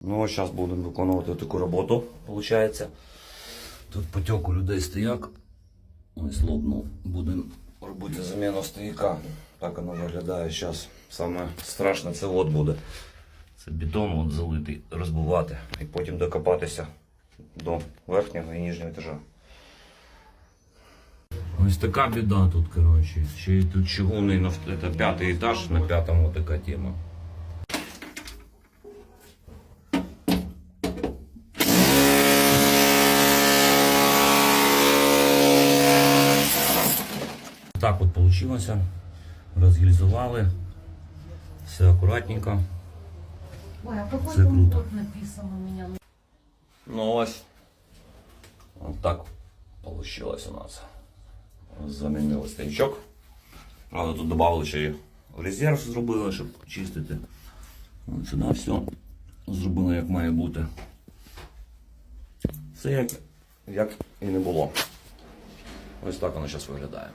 Ну, а зараз будемо виконувати таку роботу, виходить. Тут потік у людей стояк. Ось лопнув. Будемо робити заміну стояка. Так воно виглядає зараз. Саме страшне це от буде. Це бетон от залитий, розбивати і потім докопатися до верхнього і нижнього етажа. Ось така біда тут, коротше. Ще й тут чугунний п'ятий етаж, на п'ятому така тема. Так от получилося. Розгільзували. Все акуратненько. Ой, а какой Все там круто. код написан у меня? Ну ось. От так получилось у нас. Замінили стоячок. Правда, тут додали ще й резерв зробили, щоб чистити. От сюди все зробили як має бути. Все як, як і не було. Ось так воно зараз виглядає.